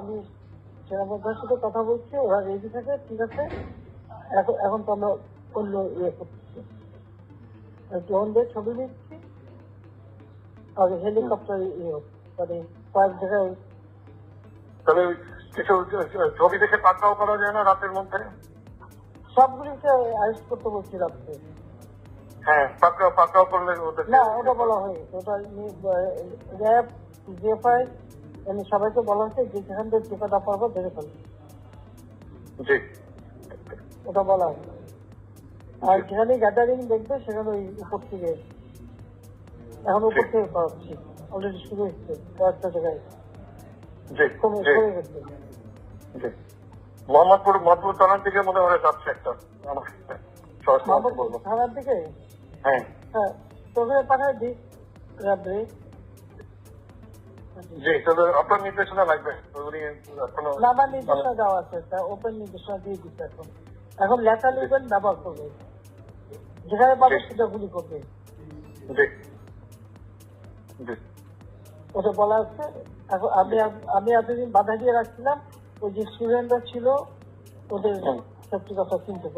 আমি সেনাবাহিনীর সাথে কথা বলছি ওরা রেডি থাকে ঠিক আছে? এখন এখন তো আমরা অন্য ইয়ে করতেছি ড্রোনদের ছবি দিচ্ছি। আর হেলিকপ্টার ইয়ে মানে কয়েক জায়গায় কিছু ছবি দেখে পাকড়াও করা যায় না রাতের মধ্যে? সবগুলিকে অ্যারেস্ট করতে বলছি রাত্রে। হ্যাঁ পাকড়াও পাকড়াও করলে ওদের না ওটা বলা হয়নি। ওটা র্যাব জিএফআই এমনি সবাইকে বলা হয়েছে যে যেখান থেকে টিকাটা পারব দেখে ফেলবে জি। ওটা বলা হয় আর যেখানে গ্যাদারিং দেখবে সেখানে ওই উপর থেকে এখন উপর থেকে পাচ্ছি অলরেডি শুরু হচ্ছে কয়েকটা জায়গায়। জি কমে কমে গেছে। জি। মোহাম্মদপুর থানার দিকে মনে হয় যাচ্ছে একটা। থানার দিকে? হ্যাঁ। হ্যাঁ। তোকে পাঠায় দিই। র্যাবে জি তবে আপনার নির্দেশনা লাগবে। উনি এখনও না নির্দেশনা দেওয়া আছে তা ওপেন নির্দেশনা দিয়ে দিচ্ছে এখন। এখন লেখা লিখবেন ব্যবহার করবে। যেখানে পাবে সেটা গুলি করবে। জি। জি। ওটা বলা হচ্ছে এখন আমি আমি এতদিন বাধা দিয়ে রাখছিলাম ওই যে স্টুডেন্টরা ছিল ওদের সত্যি কথা চিনতে